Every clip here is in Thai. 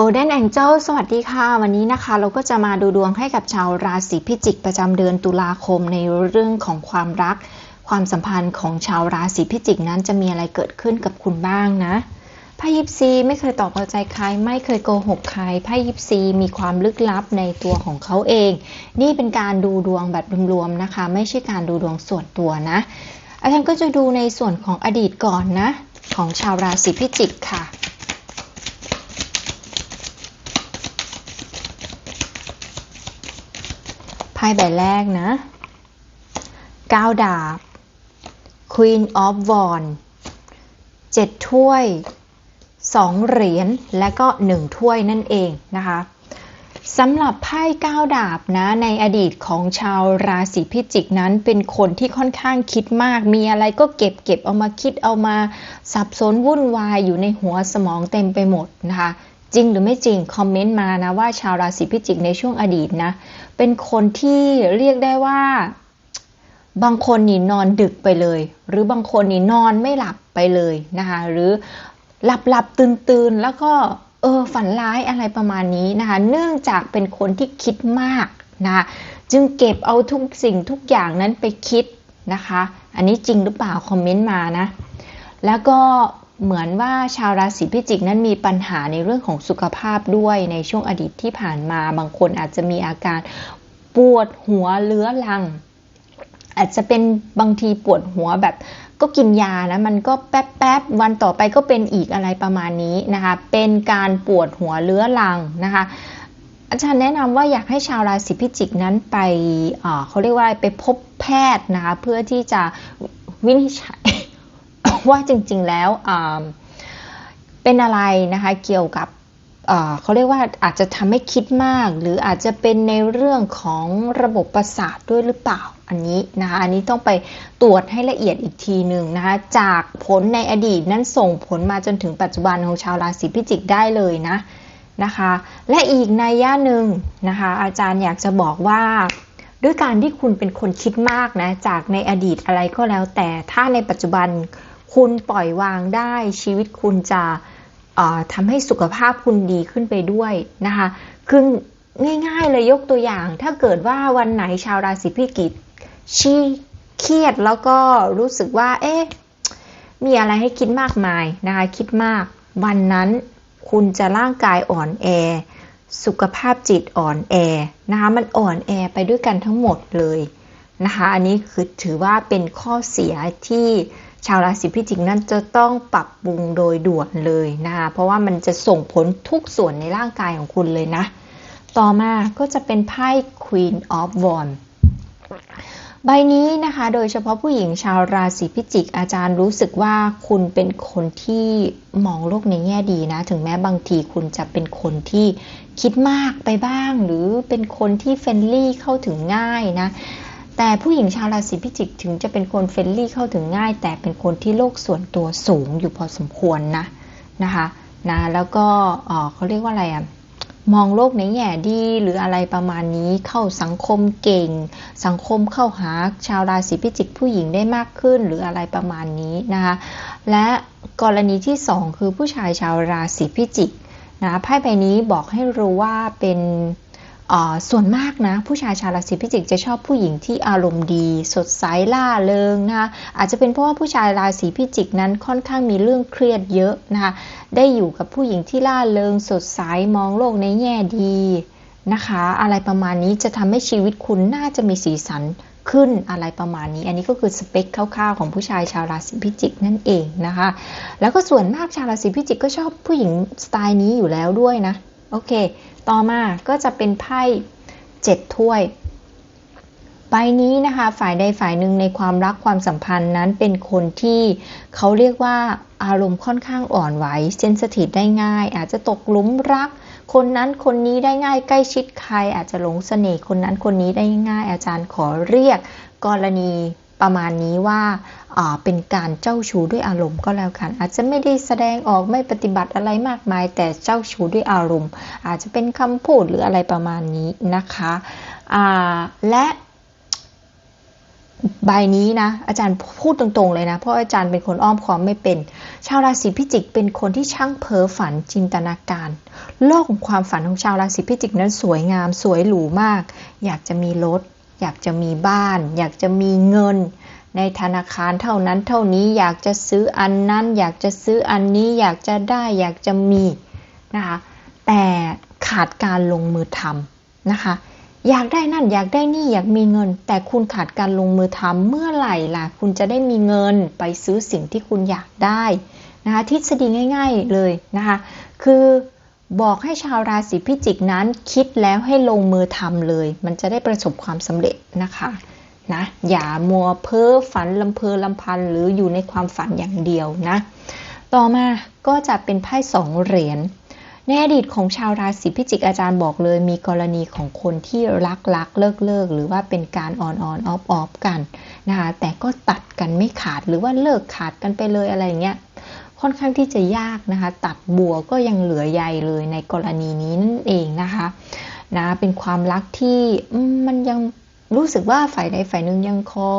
Golden Angel สวัสดีค่ะ วันนี้นะคะ เราก็จะมาดูดวงให้กับชาวราศีพิจิกประจำเดือนตุลาคมในเรื่องของความรัก ความสัมพันธ์ของชาวราศีพิจิกนั้นจะมีอะไรเกิดขึ้นกับคุณบ้างนะไพ่ยิปซีไม่เคยตอบเอาใจใคร ไม่เคยโกหกใครไพ่ยิปซีมีความลึกลับในตัวของเขาเอง นี่เป็นการดูดวงแบบรวมๆนะคะ ไม่ใช่การดูดวงส่วนตัวนะ อาจารย์ก็จะดูในส่วนของอดีตก่อนนะ ของชาวราศีพิจิกค่ะ ไพ่ใบแรกนะ9ดาบ Queen of Wands 7 ถ้วย 2 เหรียญ และก็ 1 ถ้วยนั่นเองนะคะสำหรับไพ่9ดาบนะ ในอดีตของชาวราศีพิจิกนั้น เป็นคนที่ค่อนข้างคิดมาก มีอะไรก็เก็บเก็บเอามาคิดเอามา สับสนวุ่นวายอยู่ในหัวสมองเต็มไปหมดนะคะ จริงหรือไม่จริง คอมเมนต์มานะว่าชาวราศีพิจิกในช่วงอดีตนะ เป็นคนที่เรียกได้ว่า บางคนนี่นอนดึกไปเลย หรือบางคนนี่นอนไม่หลับไปเลยนะคะหรือหลับหลับตื่นตื่นแล้วก็เออฝันร้ายอะไรประมาณนี้นะคะ เนื่องจากเป็นคนที่คิดมากนะจึงเก็บเอาทุกสิ่งทุกอย่างนั้นไปคิดนะคะ อันนี้จริงหรือเปล่าคอมเมนต์มานะ แล้วก็ เหมือนว่าชาวราศีพิจิกนั้นมีปัญหาในเรื่องของสุขภาพด้วยในช่วงอดีตที่ผ่านมา บางคนอาจจะมีอาการปวดหัวเลื้อรัง อาจจะเป็นบางทีปวดหัวแบบก็กินยานะมันก็แป๊บๆวันต่อไปก็เป็นอีกอะไรประมาณนี้นะคะ เป็นการปวดหัวเลื้อรังนะคะอาจารย์แนะนำว่าอยากให้ชาวราศีพิจิกนั้นไปเขาเรียกว่าไปพบแพทย์นะคะเพื่อที่จะวินิจฉัย ว่าจริง ๆ แล้วเป็นอะไรนะคะเกี่ยวกับเขาเรียกว่าอาจจะทำให้คิดมาก หรืออาจจะเป็นในเรื่องของระบบประสาทด้วยหรือเปล่าอันนี้นะคะอันนี้ต้องไปตรวจให้ละเอียดอีกทีหนึ่งนะคะจากผลในอดีตนั้นส่งผลมาจนถึงปัจจุบันของชาวราศีพิจิกได้เลยนะนะคะและอีกในย่าหนึ่งนะคะอาจารย์อยากจะบอกว่า ด้วยการที่คุณเป็นคนคิดมากนะจากในอดีตอะไรก็แล้วแต่ถ้าในปัจจุบัน คุณปล่อยวางได้ชีวิตคุณจะทำให้สุขภาพคุณดีขึ้นไปด้วยนะคะคือง่ายๆเลยยกตัวอย่าง ถ้าเกิดว่าวันไหนชาวราศีพิจิกชี้เครียดแล้วก็รู้สึกว่า เอ๊ะมีอะไรให้คิดมากมายนะคะคิดมาก วันนั้นคุณจะร่างกายอ่อนแอ สุขภาพจิตอ่อนแอนะคะมันอ่อนแอไปด้วยกันทั้งหมดเลยนะคะอันนี้คือถือว่าเป็นข้อเสียที่ ชาวราศีพิจิกนั้นจะต้องปรับปรุงโดยด่วนเลยนะคะเพราะว่ามันจะส่งผลทุกส่วนในร่างกายของคุณเลยนะ ต่อมาก็จะเป็นไพ่ Queen of Wands ใบนี้นะคะ โดยเฉพาะผู้หญิงชาวราศีพิจิก อาจารย์รู้สึกว่าคุณเป็นคนที่มองโลกในแง่ดีนะ ถึงแม้บางทีคุณจะเป็นคนที่คิดมากไปบ้าง หรือเป็นคนที่เฟรนลี่เข้าถึงง่ายนะ แต่ผู้หญิงชาวราศีพิจิกถึงจะเป็นคนเฟรนลี่เข้าถึงง่าย แต่เป็นคนที่โลกส่วนตัวสูงอยู่พอสมควรนะนะคะนะแล้วก็เขาเรียกว่าอะไรอะ่ะมองโลกในแง่ดีหรืออะไรประมาณนี้เข้าสังคมเก่ง สังคมเข้าหาชาวราศีพิจิกผู้หญิงได้มากขึ้นหรืออะไรประมาณนี้นะคะและกรณีที่ 2 คือผู้ชายชาวราศีพิจิกนะไพ่ใบนี้บอกให้รู้ว่าเป็น ส่วนมากนะ ผู้ชายชาวราศีพิจิกจะชอบผู้หญิงที่อารมณ์ดี สดใสล่าเริงนะคะอาจจะเป็นเพราะว่าผู้ชายราศีพิจิกนั้นค่อนข้างมีเรื่องเครียดเยอะนะคะได้อยู่กับผู้หญิงที่ล่าเริง สดใสมองโลกในแง่ดีนะคะ อะไรประมาณนี้จะทำให้ชีวิตคุณน่าจะมีสีสันขึ้นอะไรประมาณนี้ อันนี้ก็คือสเปคคร่าวๆของผู้ชายชาวราศีพิจิกนั่นเองนะคะ แล้วก็ส่วนมากชาวราศีพิจิกก็ชอบผู้หญิงสไตล์นี้อยู่แล้วด้วยนะ โอเค ต่อมาก็จะเป็นไพ่เจ็ดถ้วย ใบนี้นะคะ ฝ่ายใดฝ่ายหนึ่งในความรักความสัมพันธ์นั้นเป็นคนที่เขาเรียกว่าอารมณ์ค่อนข้างอ่อนไหวเซนสทีฟได้ง่าย อาจจะตกหลุมรัก คนนั้นคนนี้ได้ง่ายใกล้ชิดใคร อาจจะหลงเสน่ห์คนนั้นคนนี้ได้ง่าย อาจารย์ขอเรียกกรณี ประมาณนี้ว่าเป็นการเจ้าชู้ด้วยอารมณ์ก็แล้วกัน อาจจะไม่ได้แสดงออกไม่ปฏิบัติอะไรมากมาย แต่เจ้าชู้ด้วยอารมณ์ อาจจะเป็นคำพูดหรืออะไรประมาณนี้นะคะและใบนี้นะ อาจารย์พูดตรงๆเลยนะ เพราะอาจารย์เป็นคนอ้อมค้อมไม่เป็น ชาวราศีพิจิกเป็นคนที่ช่างเพ้อฝันจินตนาการ โลกของความฝันของชาวราศีพิจิกนั้นสวยงามสวยหรูมาก อยากจะมีรถ อยากจะมีบ้าน อยากจะมีเงิน ในธนาคารเท่านั้นเท่านี้อยากจะซื้ออันนั้น อยากจะซื้ออันนี้อยากจะได้อยากจะมีนะคะแต่ขาดการลงมือทำนะคะอยากได้นั่นอยากได้นี่อยากมีเงิน แต่คุณขาดการลงมือทำเมื่อไหร่ล่ะ คุณจะได้มีเงินไปซื้อสิ่งที่คุณอยากได้นะคะทฤษฎีง่าย ๆเลยนะคะคือ บอกให้ชาวราศีพิจิกนั้นคิดแล้วให้ลงมือทำเลย มันจะได้ประสบความสำเร็จนะคะนะอย่ามัวเพ้อฝันลำเพอลำพันหรืออยู่ในความฝันอย่างเดียวนะ ต่อมาก็จะเป็นไพ่สองเหรียญในอดีตของชาวราศีพิจิกอาจารย์บอกเลย มีกรณีของคนที่รักรักเลิกเลิกหรือว่าเป็นการออนออนออฟออฟกันนะคะแต่ก็ตัดกันไม่ขาดหรือว่าเลิกขาดกันไปเลยอะไรเงี้ย ค่อนข้างที่จะยากนะคะ ตัดบัวก็ยังเหลือใยเลยในกรณีนี้นั่นเองนะคะนะเป็นความรักที่มันยัง รู้สึกว่าฝ่ายใดฝ่ายหนึ่งยังคอ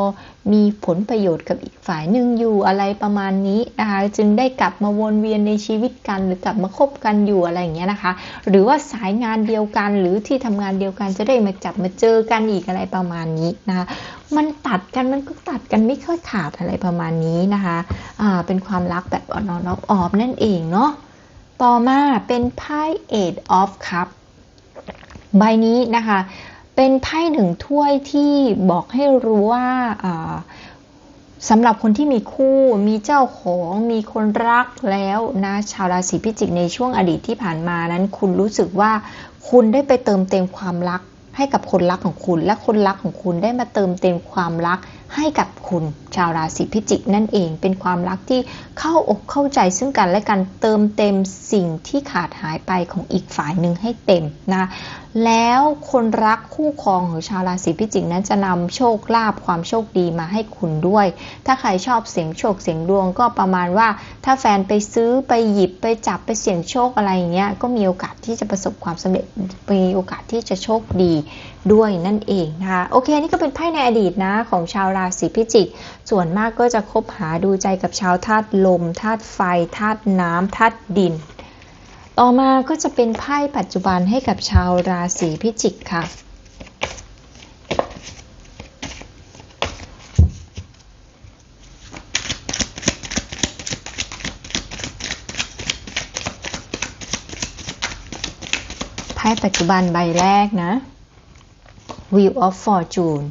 มีผลประโยชน์กับอีกฝ่ายหนึ่งอยู่อะไรประมาณนี้นะคะจึงได้กลับมาวนเวียนในชีวิตกัน หรือกลับมาคบกันอยู่อะไรอย่างเงี้ยนะคะ หรือว่าสายงานเดียวกันหรือที่ทำงานเดียวกันจะได้มาจับมาเจอกันอีกอะไรประมาณนี้นะคะมันตัดกันมันก็ตัดกันไม่ค่อยขาดอะไรประมาณนี้นะคะอ่าเป็นความรักแบบอ่อนๆออบนั่นเองเนาะต่อมาเป็นไพ่ Eight of Cup ใบนี้นะคะ เป็นไพ่หนึ่งถ้วยที่บอกให้รู้ว่าสำหรับคนที่มีคู่มีเจ้าของมีคนรักแล้วนะชาวราศีพิจิกในช่วงอดีตที่ผ่านมานั้น คุณรู้สึกว่าคุณได้ไปเติมเต็มความรักให้กับคนรักของคุณ และคนรักของคุณได้มาเติมเต็มความรัก ให้กับคุณชาวราศีพิจิกนั่นเอง เป็นความรักที่เข้าอกเข้าใจซึ่งกันและกันเติมเต็มสิ่งที่ขาดหายไปของอีกฝ่ายหนึ่งให้เต็มนะแล้วคนรักคู่ครองของชาวราศีพิจิกนั้นจะนำโชคลาภความโชคดีมาให้คุณด้วย ถ้าใครชอบเสียงโชคเสียงดวงก็ประมาณว่า ถ้าแฟนไปซื้อไปหยิบไปจับไปเสี่ยงโชคอะไรอย่างเงี้ยก็มีโอกาสที่จะประสบความสำเร็จมีโอกาสที่จะโชคดี ด้วยนั่นเองนะคะโอเค นี่ก็เป็นไพ่ในอดีตนะของชาวราศีพิจิก ส่วนมากก็จะคบหาดูใจกับชาวธาตุลมธาตุไฟธาตุน้ำธาตุดิน ต่อมาก็จะเป็นไพ่ปัจจุบันให้กับชาวราศีพิจิกค่ะไพ่ปัจจุบันใบแรกนะ Wheel of Fortune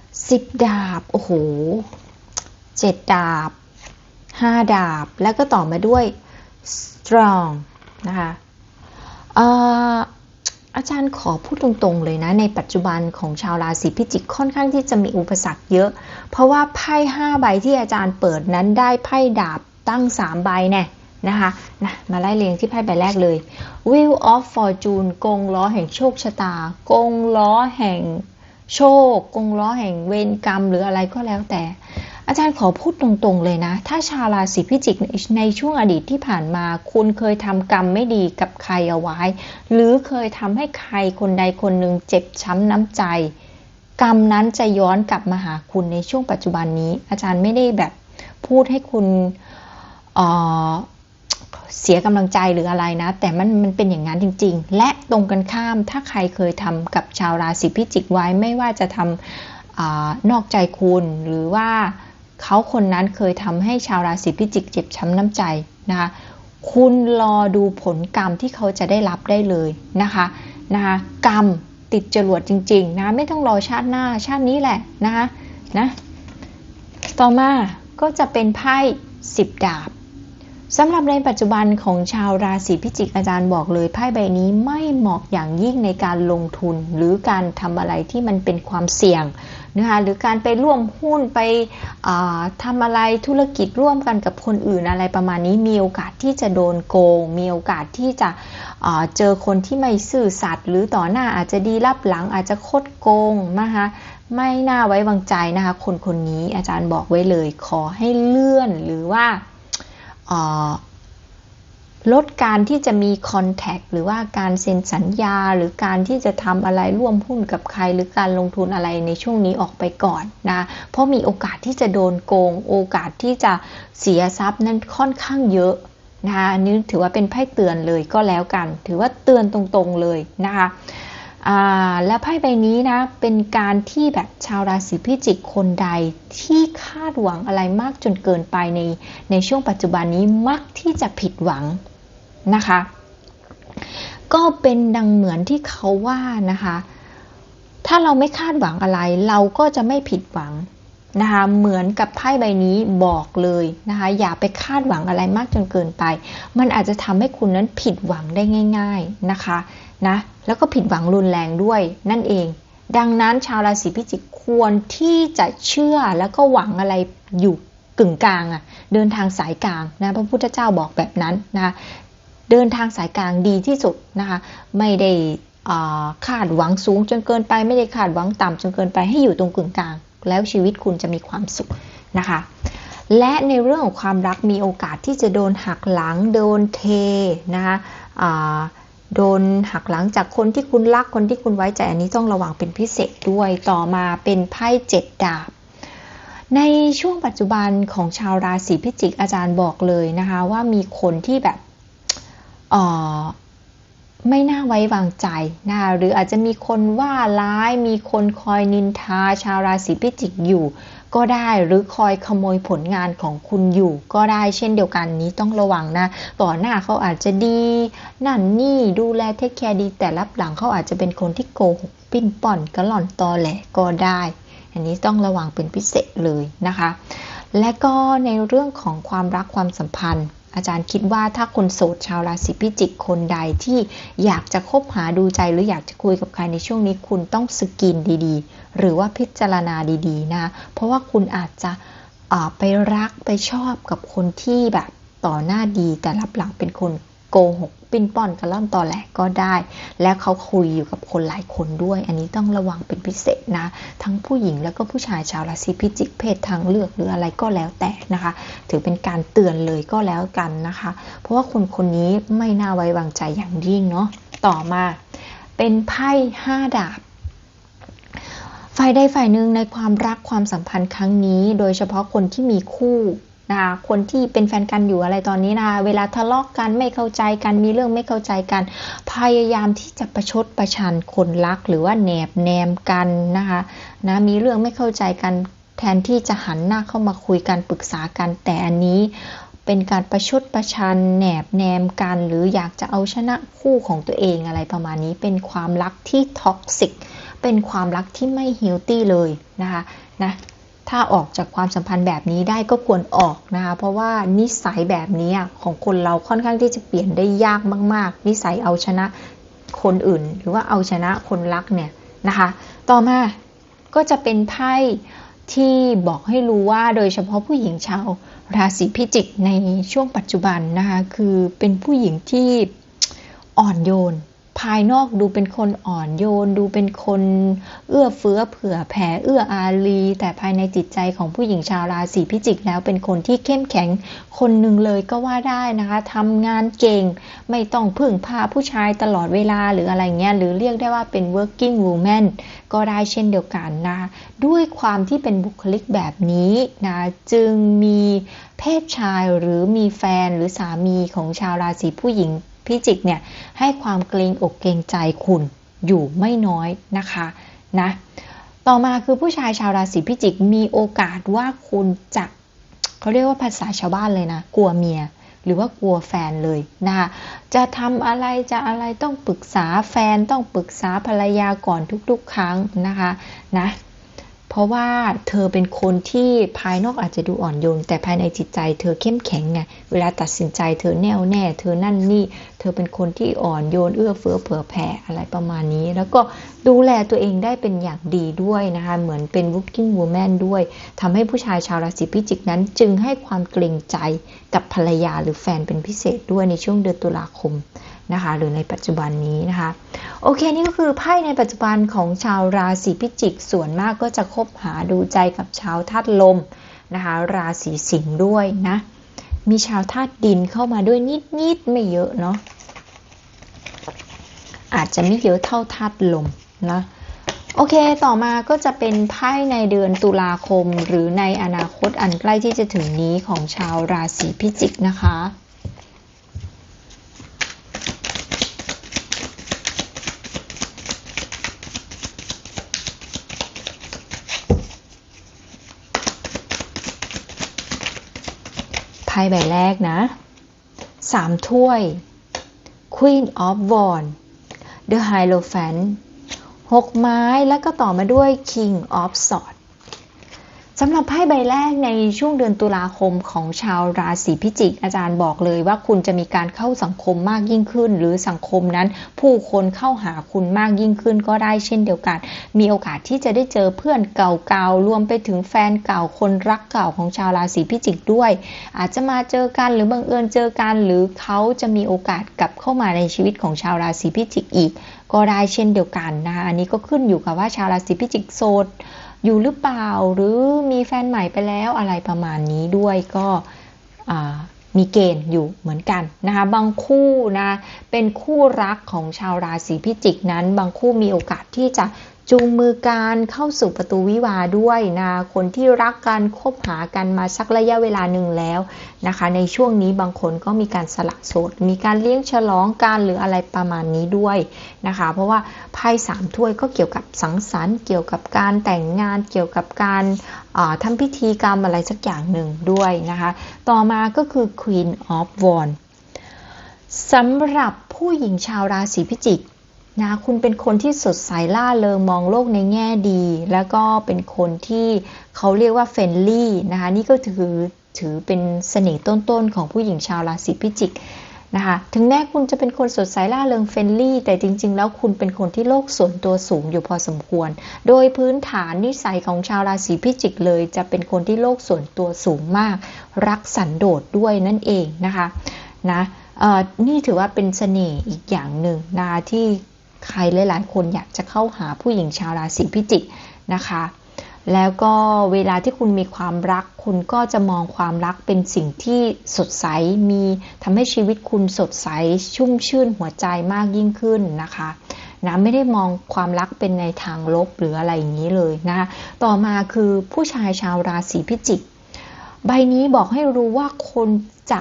10 ดาบ โอ้โห 7 ดาบ 5 ดาบ แล้วก็ต่อมาด้วย Strong นะคะอาจารย์ขอพูดตรงๆเลยนะ ในปัจจุบันของชาวราศีพิจิกค่อนข้างที่จะมีอุปสรรคเยอะ เพราะว่าไพ่5ใบที่อาจารย์เปิดนั้นได้ไพ่ดาบตั้ง 3 ใบแน่ นะคะนะมาไล่เรียงที่ไพ่ใบแรกเลย Wheel of Fortune กงล้อแห่งโชคชะตา กงล้อแห่งโชค กงล้อแห่งเวรกรรมหรืออะไรก็แล้วแต่ อาจารย์ขอพูดตรงๆเลยนะ ถ้าชาวราศีพิจิกในช่วงอดีตที่ผ่านมา คุณเคยทำกรรมไม่ดีกับใครเอาไว้ หรือเคยทำให้ใครคนใดคนหนึ่งเจ็บช้ำน้ำใจ กรรมนั้นจะย้อนกลับมาหาคุณในช่วงปัจจุบันนี้ อาจารย์ไม่ได้แบบพูดให้คุณเเสียกำลังใจหรืออะไรนะ แต่มันมันเป็นอย่างนั้นจริง ๆ และตรงกันข้ามถ้าใครเคยทำกับชาวราศีพิจิกไว้ไม่ว่าจะทำอนอกใจคุณหรือว่าเขาคนนั้นเคยทำให้ชาวราศีพิจิกเจ็บช้ำน้ำใจนะคะคุณรอดูผลกรรมที่เขาจะได้รับได้เลยนะคะนะคะกรรมติดจรวดจริง ๆ นะไม่ต้องรอชาติหน้าชาตินี้แหละนะคะนะต่อมาก็จะเป็นไพ่สิบดาบ สำหรับในปัจจุบันของชาวราศีพิจิกอาจารย์บอกเลยไพ่ใบนี้ไม่เหมาะอย่างยิ่งในการลงทุน หรือการทำอะไรที่มันเป็นความเสี่ยงนะคะหรือการไปร่วมหุ้นไปทำอะไรธุรกิจร่วมกันกับคนอื่นอะไรประมาณนี้มีโอกาสที่จะโดนโกง มีโอกาสที่จะเจอคนที่ไม่ซื่อสัตย์หรือต่อหน้าอาจจะดีรับหลังอาจจะคดโกงนะคะไม่น่าไว้วางใจนะคะคนคนนี้อาจารย์บอกไว้เลย ขอให้เลื่อนหรือว่า ลดการที่จะมีคอนแทคหรือว่าการเซ็นสัญญา หรือการที่จะทำอะไรร่วมหุ้นกับใคร หรือการลงทุนอะไรในช่วงนี้ออกไปก่อนนะ เพราะมีโอกาสที่จะโดนโกง โอกาสที่จะเสียทรัพย์นั้นค่อนข้างเยอะนะคะนนี้ถือว่าเป็นไพ่เตือนเลยก็แล้วกัน ถือว่าเตือนตรงๆเลยนะคะ และไพ่ใบนี้นะ เป็นการที่แบบชาวราศีพิจิกคนใดที่คาดหวังอะไรมากจนเกินไปในในช่วงปัจจุบันนี้มักที่จะผิดหวังนะคะ ก็เป็นดังเหมือนที่เขาว่านะคะ ถ้าเราไม่คาดหวังอะไร เราก็จะไม่ผิดหวังนะคะเหมือนกับไพ่ใบนี้บอกเลยนะคะอย่าไปคาดหวังอะไรมากจนเกินไป มันอาจจะทำให้คุณนั้นผิดหวังได้ง่าย ๆนะคะ นะ แล้วก็ผิดหวังรุนแรงด้วยนั่นเอง ดังนั้นชาวราศีพิจิกควรที่จะเชื่อแล้วก็หวังอะไรอยู่กึ่งกลางอะ่ะเดินทางสายกลางนะพระพุทธเจ้าบอกแบบนั้นนะเดินทางสายกลางดีที่สุดนะคะไม่ได้คาดหวังสูงจนเกินไปไม่ได้คาดหวังต่ำจนเกินไปให้อยู่ตรงกึ่งกลาง แล้วชีวิตคุณจะมีความสุขนะคะ และในเรื่องของความรักมีโอกาสที่จะโดนหักหลังโดนเทนะคะ โดนหักหลังจากคนที่คุณรักคนที่คุณไว้ใจอันนี้ต้องระวังเป็นพิเศษด้วยต่อมาเป็นไพ่เจ็ดดาบ ในช่วงปัจจุบันของชาวราศีพิจิกอาจารย์บอกเลยนะคะว่ามีคนที่แบบไม่น่าไว้วางใจนะคะหรืออาจจะมีคนว่าร้ายมีคนคอยนินทาชาวราศีพิจิกอยู่ ก็ได้หรือคอยขโมยผลงานของคุณอยู่ก็ได้เช่นเดียวกันนี้ต้องระวังนะก่อนหน้าเขาอาจจะดี นั่นนี่ดูแลเทคแคร์ดี แต่รับหลังเขาอาจจะเป็นคนที่โกหกปิ้นป่อนกระหล่อนตอแหลก็ได้ อันนี้ต้องระวังเป็นพิเศษเลยนะคะ และก็ในเรื่องของความรักความสัมพันธ์ อาจารย์คิดว่าถ้าคนโสดชาวราศีพิจิกคนใดที่อยากจะคบหาดูใจหรืออยากจะคุยกับใครในช่วงนี้คุณต้องสกินดีๆ หรือว่าพิจารณาดีๆ นะ เพราะว่าคุณอาจจะไปรักไปชอบกับคนที่แบบต่อหน้าดีแต่รับหลังเป็นคน โกหกปิ้นป้อนกระล่อนตอแหลก็ได้ และเขาคุยอยู่กับคนหลายคนด้วย อันนี้ต้องระวังเป็นพิเศษนะ ทั้งผู้หญิงแล้วก็ผู้ชายชาวราศีพิจิกเพศทางเลือกหรืออะไรก็แล้วแต่นะคะ ถือเป็นการเตือนเลยก็แล้วกันนะคะ เพราะว่าคนคนนี้ไม่น่าไว้วางใจอย่างยิ่งเนาะต่อมาเป็นไพ่ห้าดาบฝ่ายใดฝ่ายหนึ่งในความรักความสัมพันธ์ครั้งนี้ โดยเฉพาะคนที่มีคู่ นะคะคนที่เป็นแฟนกันอยู่อะไรตอนนี้นะคะเวลาทะเลาะกกันไม่เข้าใจกันมีเรื่องไม่เข้าใจกัน พยายามที่จะประชดประชันคนรัก หรือว่าแนบแนมกันนะคะนะมีเรื่องไม่เข้าใจกันแทนที่จะหันหน้าเข้ามาคุยกันปรึกษากันแต่อันนี้เป็นการประชดประชันแนบแนมกันหรืออยากจะเอาชนะคู่ของตัวเองอะไรประมาณนี้เป็นความรักที่ท็อกซิกเป็นความรักที่ไม่เฮลตี้เลยนะคะนะ ถ้าออกจากความสัมพันธ์แบบนี้ได้ก็ควรออกนะคะเพราะว่านิสัยแบบนี้ของคนเราค่อนข้างที่จะเปลี่ยนได้ยากมาก ๆ นิสัยเอาชนะคนอื่น หรือว่าเอาชนะคนรักเนี่ยนะคะ ต่อมาก็จะเป็นไพ่ที่บอกให้รู้ว่าโดยเฉพาะผู้หญิงชาวราศีพิจิกในช่วงปัจจุบันนะคะ คือเป็นผู้หญิงที่อ่อนโยน ภายนอกดูเป็นคนอ่อนโยน ดูเป็นคนเอื้อเฟื้อเผื่อแผ่เอื้ออารี แต่ภายในจิตใจของผู้หญิงชาวราศีพิจิกแล้วเป็นคนที่เข้มแข็งคนหนึ่งเลยก็ว่าได้นะคะทำงานเก่ง ไม่ต้องพึ่งพาผู้ชายตลอดเวลาหรืออะไรเงี้ยหรือเรียกได้ว่าเป็น working woman ก็ได้เช่นเดียวกันนะด้วยความที่เป็นบุคลิกแบบนี้นะจึงมีเพศชายหรือมีแฟนหรือสามีของชาวราศีผู้หญิง พิจิกเนี่ยให้ความเกรงอกเกรงใจคุณอยู่ไม่น้อยนะคะนะต่อมาคือผู้ชายชาวราศีพิจิกมีโอกาสว่าคุณจะเขาเรียกว่าภาษาชาวบ้านเลยนะ กลัวเมีย หรือว่ากลัวแฟนเลยนะคะจะทำอะไรจะอะไรต้องปรึกษาแฟนต้องปรึกษาภรรยาก่อนทุกๆ ครั้งนะคะนะ เพราะว่าเธอเป็นคนที่ภายนอกอาจจะดูอ่อนโยน แต่ภายในจิตใจเธอเข้มแข็งไงเวลาตัดสินใจเธอแน่วแน่ เธอนั่นนี่ เธอเป็นคนที่อ่อนโยนเอื้อเฟื้อเผื่อแผ่อะไรประมาณนี้ แล้วก็ดูแลตัวเองได้เป็นอย่างดีด้วยนะคะเหมือนเป็น working woman ด้วยทำให้ผู้ชายชาวราศีพิจิกนั้น จึงให้ความเกรงใจกับภรรยาหรือแฟนเป็นพิเศษด้วยในช่วงเดือนตุลาคมนะคะหรือในปัจจุบันนี้นะคะ โอเค นี่ก็คือไพ่ในปัจจุบันของชาวราศีพิจิก ส่วนมากก็จะคบหาดูใจกับชาวธาตุลมนะคะ ราศีสิงห์ด้วยนะ มีชาวธาตุดินเข้ามาด้วยนิดๆไม่เยอะเนาะอาจจะไม่เยอะเท่าธาตุลมนะโอเค ต่อมาก็จะเป็นไพ่ในเดือนตุลาคม หรือในอนาคตอันใกล้ที่จะถึงนี้ของชาวราศีพิจิกนะคะ ไพ่ใบแรกนะสามถ้วย Queen of Wands The Hierophant หกไม้แล้วก็ต่อมาด้วย King of Swords สำหรับไพ่ใบแรกในช่วงเดือนตุลาคมของชาวราศีพิจิก อาจารย์บอกเลยว่าคุณจะมีการเข้าสังคมมากยิ่งขึ้น หรือสังคมนั้น ผู้คนเข้าหาคุณมากยิ่งขึ้นก็ได้เช่นเดียวกัน มีโอกาสที่จะได้เจอเพื่อนเก่าๆรวมไปถึงแฟนเก่าคนรักเก่าของชาวราศีพิจิกด้วย อาจจะมาเจอกันหรือบังเอิญเจอกันหรือเขาจะมีโอกาสกลับเข้ามาในชีวิตของชาวราศีพิจิกอีก ก็ได้เช่นเดียวกันนะคะอันนี้ก็ขึ้นอยู่กับว่าชาวราศีพิจิกโสด อยู่หรือเปล่าหรือมีแฟนใหม่ไปแล้วอะไรประมาณนี้ด้วยก็มีเกณฑ์อยู่เหมือนกันนะคะบางคู่นะเป็นคู่รักของชาวราศีพิจิกนั้น บางคู่มีโอกาสที่จะ จูงมือการเข้าสู่ประตูวิวาด้วยนะคนที่รักกันคบหากันมาสักระยะเวลาหนึ่งแล้วนะคะ ในช่วงนี้บางคนก็มีการสละโสด มีการเลี้ยงฉลองการหรืออะไรประมาณนี้ด้วยนะคะ เพราะว่าไพ่สามถ้วยก็เกี่ยวกับสังสรรค์เกี่ยวกับการแต่งงานเกี่ยวกับการทำพิธีกรรมอะไรสักอย่างหนึ่งด้วยนะคะ ต่อมาก็คือ Queen of Wands สำหรับผู้หญิงชาวราศีพิจิก นะคุณเป็นคนที่สดใสล่าเริงมองโลกในแง่ดี แล้วก็เป็นคนที่เขาเรียกว่าเฟรนลี่นะคะนี่ก็ถือถือเป็นเสน่ห์ต้นๆของผู้หญิงชาวราศีพิจิกนะคะถึงแม้คุณจะเป็นคนสดใสล่าเริงเฟรนลี่ แต่จริง ๆ แล้วคุณเป็นคนที่โลกส่วนตัวสูงอยู่พอสมควร โดยพื้นฐานนิสัยของชาวราศีพิจิกเลย จะเป็นคนที่โลกส่วนตัวสูงมาก รักสันโดษด้วยนั่นเองนะคะนะนี่ถือว่าเป็นเสน่ห์อีกอย่างหนึ่งนะคะที่ ใครหลายๆ คนอยากจะเข้าหาผู้หญิงชาวราศีพิจิกนะคะ แล้วก็เวลาที่คุณมีความรัก คุณก็จะมองความรักเป็นสิ่งที่สดใสมีทำให้ชีวิตคุณสดใสชุ่มชื่นหัวใจมากยิ่งขึ้นนะคะนะไม่ได้มองความรักเป็นในทางลบหรืออะไรอย่างนี้เลยนะคะต่อมาคือผู้ชายชาวราศีพิจิก ใบนี้บอกให้รู้ว่าคนจะ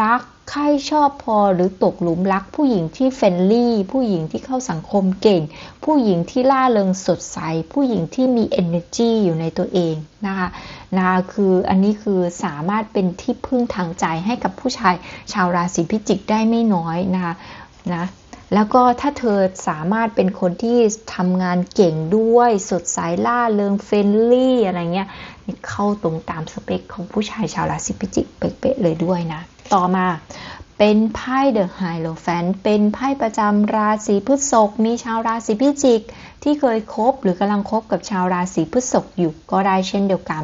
รักใครชอบพอหรือตกหลุมรัก ผู้หญิงที่เฟรนลี่ ผู้หญิงที่เข้าสังคมเก่ง ผู้หญิงที่ล่าเริงสดใส ผู้หญิงที่มี energy อยู่ในตัวเองนะคะนะคะคืออันนี้คือสามารถเป็นที่พึ่งทางใจให้กับผู้ชายชาวราศีพิจิกได้ไม่น้อยนะคะนะแล้วก็ถ้าเธอสามารถเป็นคนที่ทำงานเก่งด้วย สดใสล่าเริงเฟรนลี่อะไรเงี้ยเข้าตรงตามสเปคของผู้ชายชาวราศีพิจิกเป๊ะๆเลยด้วยนะ ต่อมาเป็นไพ่เดอะไฮโลแฟนเป็นไพ่ประจำราศีพฤษภมีชาวราศีพิจิก ที่เคยคบหรือกำลังคบกับชาวราศีพฤษภอยู่ก็ได้เช่นเดียวกัน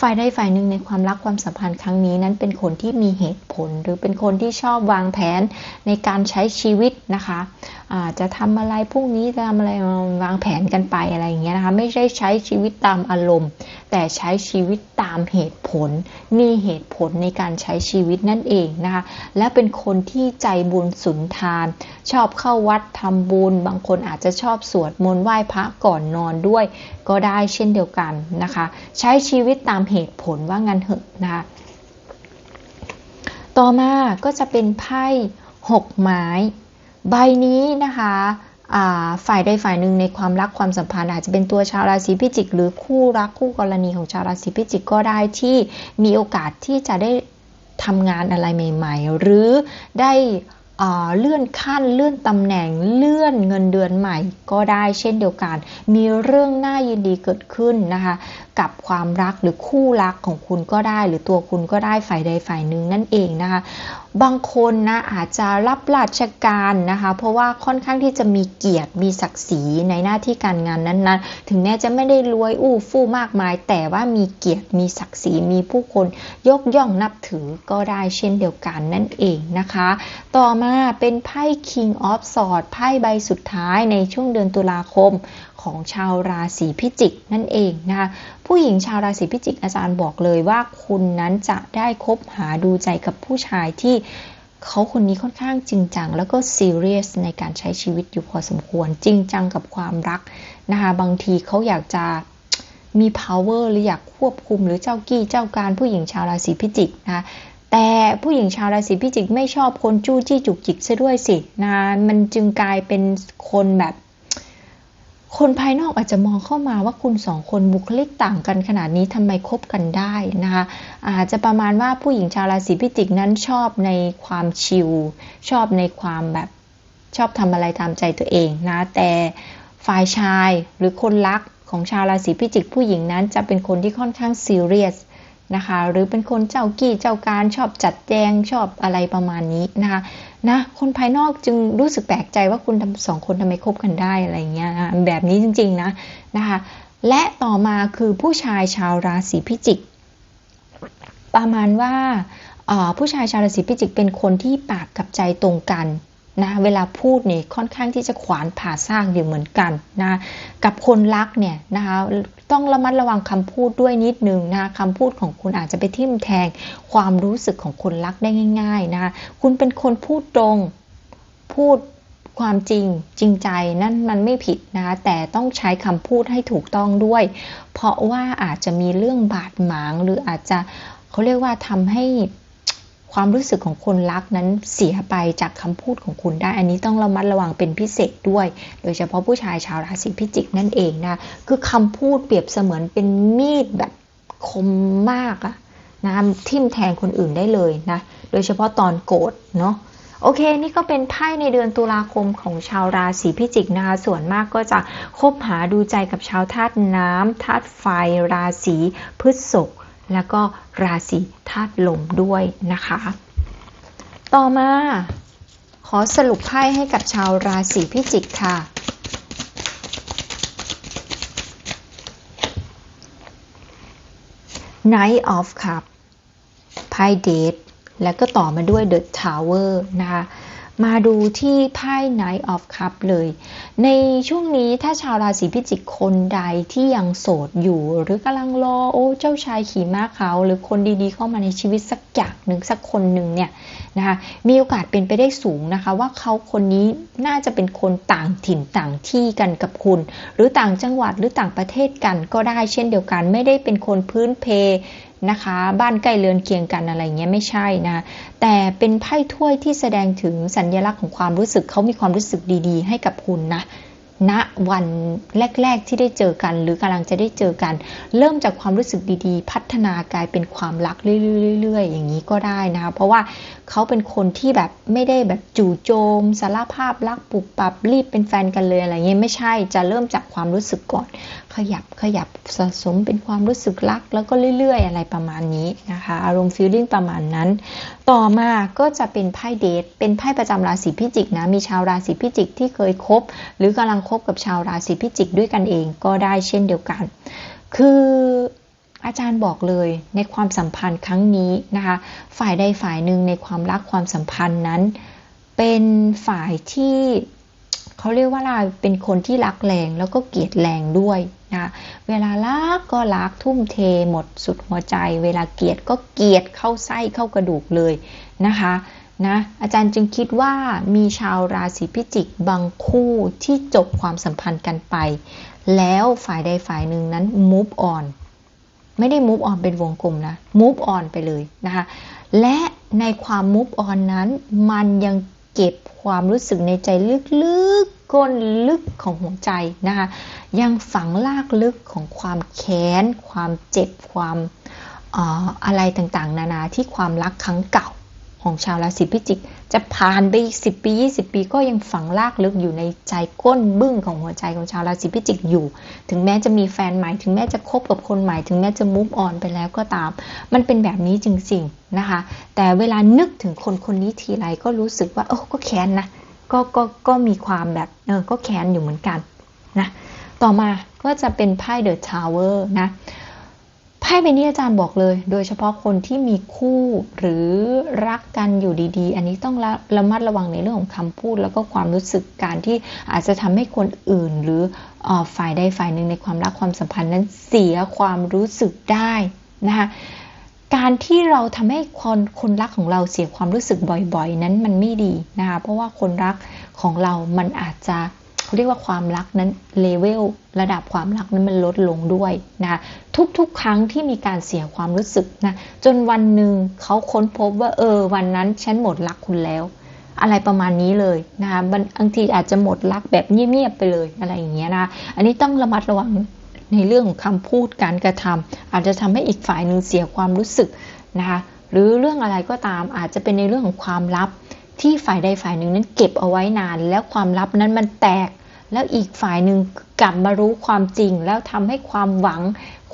ฝ่ายใดฝ่ายหนึ่งในความรักความสัมพันธ์ครั้งนี้นั้นเป็นคนที่มีเหตุผล หรือเป็นคนที่ชอบวางแผนในการใช้ชีวิตนะคะะ จะทำอะไรพรุ่งนี้จะทำอะไรวางแผนกันไปอะไรอย่างเงี้ยนะคะไม่ใช่ใช้ชีวิตตามอารมณ์ แต่ใช้ชีวิตตามเหตุผล มีเหตุผลในการใช้ชีวิตนั่นเองนะคะ และเป็นคนที่ใจบุญสุนทาน ชอบเข้าวัดทำบุญ บางคนอาจจะชอบสวดมนต์ไหว้พระก่อนนอนด้วย ก็ได้เช่นเดียวกันนะคะ ใช้ชีวิตตามเหตุผลว่างั้นเหอะนะคะต่อมาก็จะเป็นไพ่หกไม้ ใบนี้นะคะฝ่ายใดฝ่ายหนึ่งในความรักความสัมพันธ์อาจจะเป็นตัวชาวราศีพิจิก หรือคู่รักคู่กรณีของชาวราศีพิจิกก็ได้ที่มีโอกาสที่จะได้ทำงานอะไรใหม่ๆ หรือได้เลื่อนขั้นเลื่อนตำแหน่งเลื่อนเงินเดือนใหม่ก็ได้เช่นเดียวกัน มีเรื่องน่ายินดีเกิดขึ้นนะคะกับความรักหรือคู่รักของคุณก็ได้ หรือตัวคุณก็ได้ฝ่ายใดฝ่ายหนึ่งนั่นเองนะคะ บางคนนะอาจจะรับราชการนะคะ เพราะว่าค่อนข้างที่จะมีเกียรติมีศักดิ์ศรีในหน้าที่การงานนั้นๆ ถึงแม้จะไม่ได้รวยอู้ฟู่มากมาย แต่ว่ามีเกียรติมีศักดิ์ศรีมีผู้คนยกย่องนับถือก็ได้เช่นเดียวกันนั่นเองนะคะ ต่อมาเป็นไพ่ King of Swords ไพ่ใบสุดท้ายในช่วงเดือนตุลาคม ของชาวราศีพิจิกนั่นเองนะคะผู้หญิงชาวราศีพิจิกอาจารย์บอกเลยว่าคุณนั้นจะได้คบหาดูใจกับผู้ชายที่เขาคนนี้ค่อนข้างจริงจัง แล้วก็ซีเรียสในการใช้ชีวิตอยู่พอสมควร จริงจังกับความรักนะคะบางทีเขาอยากจะมี power หรืออยากควบคุมหรือเจ้ากี้เจ้าการผู้หญิงชาวราศีพิจิกนะคะแต่ผู้หญิงชาวราศีพิจิกไม่ชอบคนจู้จี้จุกจิกซะด้วยสินะมันจึงกลายเป็นคนแบบ คนภายนอกอาจจะมองเข้ามาว่าคุณสองคนบุคลิกต่างกันขนาดนี้ทำไมคบกันได้นะคะอาจจะประมาณว่าผู้หญิงชาวราศีพิจิกนั้นชอบในความชิลชอบในความแบบชอบทำอะไรตามใจตัวเองนะแต่ฝ่ายชายหรือคนรักของชาวราศีพิจิกผู้หญิงนั้นจะเป็นคนที่ค่อนข้างซีเรียส นะคะ หรือเป็นคนเจ้ากี้เจ้าการชอบจัดแจงชอบอะไรประมาณนี้นะคะนะคนภายนอกจึงรู้สึกแปลกใจว่าคุณสองคนทำไมคบกันได้อะไรเงี้ยนะแบบนี้จริงๆนะนะคะ และต่อมาคือผู้ชายชาวราศีพิจิก ประมาณว่าผู้ชายชาวราศีพิจิกเป็นคนที่ปากกับใจตรงกัน นะเวลาพูดเนี่ยค่อนข้างที่จะขวานผ่าซากอยู่เหมือนกันนะกับคนรักเนี่ยนะคะต้องระมัดระวังคำพูดด้วยนิดนึงนะคำพูดของคุณอาจจะไปทิ่มแทงความรู้สึกของคนรักได้ง่ายๆนะคุณเป็นคนพูดตรงพูดความจริงจริงใจนั่นมันไม่ผิดนะคะแต่ต้องใช้คำพูดให้ถูกต้องด้วย เพราะว่าอาจจะมีเรื่องบาดหมางหรืออาจจะเขาเรียกว่าทำให้ ความรู้สึกของคนรักนั้นเสียไปจากคำพูดของคุณได้ อันนี้ต้องระมัดระวังเป็นพิเศษด้วย โดยเฉพาะผู้ชายชาวราศีพิจิกนั่นเองนะ คือคำพูดเปรียบเสมือนเป็นมีดแบบคมมากอะนะทิ่มแทงคนอื่นได้เลยนะ โดยเฉพาะตอนโกรธเนาะโอเค นี่ก็เป็นไพ่ในเดือนตุลาคมของชาวราศีพิจิกนะคะ ส่วนมากก็จะคบหาดูใจกับชาวธาตุน้ำธาตุไฟราศีพฤษภ แล้วก็ราศีธาตุลมด้วยนะคะ ต่อมา ขอสรุปไพ่ให้กับชาวราศีพิจิกค่ะ Knight of Cup ไพ่เดทแล้วก็ต่อมาด้วย The Tower นะคะ มาดูที่ไพ่ Knight of Cup เลย ในช่วงนี้ถ้าชาวราศีพิจิกคนใดที่ยังโสดอยู่ หรือกำลังรอโอ้เจ้าชายขี่ม้าขาวหรือคนดีๆเข้ามาในชีวิตสักอย่างหนึ่งสักคนหนึ่งเนี่ยนะคะมีโอกาสเป็นไปได้สูงนะคะ ว่าเขาคนนี้น่าจะเป็นคนต่างถิ่นต่างที่กันกับคุณ หรือต่างจังหวัดหรือต่างประเทศกันก็ได้เช่นเดียวกัน ไม่ได้เป็นคนพื้นเพ นะคะ บ้านใกล้เรือนเคียงกันอะไรเงี้ยไม่ใช่นะแต่เป็นไพ่ถ้วยที่แสดงถึงสัญญลักษณ์ของความรู้สึกเขามีความรู้สึกดี ๆ ให้กับคุณนะ ณวันแรก ๆ ที่ได้เจอกัน หรือกำลังจะได้เจอกัน เริ่มจากความรู้สึกดีๆ พัฒนากลายเป็นความรักเรื่อยๆอย่างนี้ก็ได้นะคะเพราะว่าเขาเป็นคนที่แบบไม่ได้แบบจู่โจมสารภาพรักปุบปับรีบเป็นแฟนกันเลยอะไรเงี้ยไม่ใช่จะเริ่มจากความรู้สึกก่อน ขยับขยับสะสมเป็นความรู้สึกรัก แล้วก็เรื่อย ๆ อะไรประมาณนี้นะคะ อารมณ์ฟีลลิ่งประมาณนั้น ต่อมาก็จะเป็นไพ่เดท เป็นไพ่ประจำราศีพิจิกนะ มีชาวราศีพิจิกที่เคยคบ หรือกำลังคบกับชาวราศีพิจิกด้วยกันเองก็ได้เช่นเดียวกัน คืออาจารย์บอกเลยในความสัมพันธ์ครั้งนี้นะคะ ฝ่ายใดฝ่ายหนึ่งในความรักความสัมพันธ์นั้น เป็นฝ่ายที่เขาเรียกว่าเราเป็นคนที่รักแรงแล้วก็เกลียดแรงด้วย นะเวลารักก็รักทุ่มเทหมดสุดหัวใจ เวลาเกลียดก็เกลียดเข้าไส้เข้ากระดูกเลยนะคะนะอาจารย์จึงคิดว่ามีชาวราศีพิจิกบางคู่ที่จบความสัมพันธ์กันไป แล้วฝ่ายใดฝ่ายหนึ่งนั้น move on ไม่ได้ move on เป็นวงกลมนะ move on ไปเลยนะคะและในความ move on นั้นมันยังเก็บความรู้สึกในใจลึกๆ ก้นลึกของหัวใจนะคะ ยังฝังลากลึกของความแค้น ความเจ็บ ความอะไรต่างๆ นานาที่ความรักครั้งเก่าของชาวราศีพิจิก จะผ่านไปสิปี 20 ปีก็ยังฝังลากลึกอยู่ในใจก้นบึ้งของหัวใจของชาวราศีพิจิกอยู่ ถึงแม้จะมีแฟนใหม่ ถึงแม้จะคบกับคนใหม่ ถึงแม้จะมุฟออนไปแล้วก็ตาม มันเป็นแบบนี้จริงๆนะคะ แต่เวลานึกถึงคนคนนี้ทีไรก็รู้สึกว่าโอ้ก็แค้นนะ ก็ก็ก็มีความแบบเออก็แค้นอยู่เหมือนกันนะต่อมาก็จะเป็นไพ่เดอะทาวเวอร์นะไพ่ใบนี้อาจารย์บอกเลย โดยเฉพาะคนที่มีคู่หรือรักกันอยู่ดีๆ อันนี้ต้องระระมัดระวังในเรื่องของคำพูด แล้วก็ความรู้สึกการที่อาจจะทำให้คนอื่น หรืออฝ่ายใดฝ่ายหนึ่งในความรักความสัมพันธ์นั้นเสียความรู้สึกได้นะคะ การที่เราทำให้คนคนรักของเราเสียความรู้สึกบ่อยๆ นั้นมันไม่ดีนะคะเพราะว่าคนรักของเรามันอาจจะเขาเรียกว่าความรักนั้นเลเวลระดับความรักนั้นมันลดลงด้วยนะคะทุกๆ ครั้งที่มีการเสียความรู้สึกนะจนวันหนึ่งเขาค้นพบว่าเออวันนั้นฉันหมดรักคุณแล้ว อะไรประมาณนี้เลยนะคะบางทีอาจจะหมดรักแบบเงียบๆไปเลยอะไรอย่างเงี้ยนะอันนี้ต้องระมัดระวัง ในเรื่องของคำพูดการกระทำอาจจะทำให้อีกฝ่ายหนึ่งเสียความรู้สึกนะคะหรือเรื่องอะไรก็ตามอาจจะเป็นในเรื่องของความลับ ที่ฝ่ายใดฝ่ายหนึ่งนั้นเก็บเอาไว้นาน แล้วความลับนั้นมันแตก แล้วอีกฝ่ายหนึ่งกลับมารู้ความจริง แล้วทำให้ความหวัง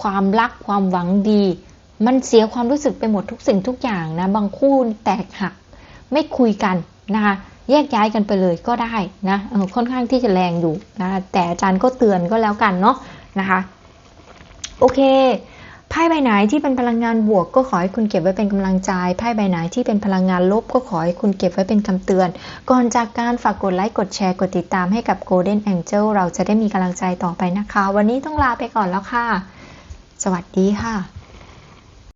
ความรักความหวังดี มันเสียความรู้สึกไปหมดทุกสิ่งทุกอย่างนะบางคู่แตกหัก ไม่คุยกันนะคะ แยกย้ายกันไปเลยก็ได้นะค่อนข้างที่จะแรงอยู่นะแต่อาจารย์ก็เตือนก็แล้วกันเนาะนะคะโอเคไพ่ใบไหนที่เป็นพลังงานบวกก็ขอให้คุณเก็บไว้เป็นกำลังใจไพ่ใบไหนที่เป็นพลังงานลบก็ขอให้คุณเก็บไว้เป็นคำเตือน ก่อนจากการฝากกดไลค์กดแชร์กดติดตามให้กับ Golden Angel เราจะได้มีกำลังใจต่อไปนะคะ วันนี้ต้องลาไปก่อนแล้วค่ะ สวัสดีค่ะ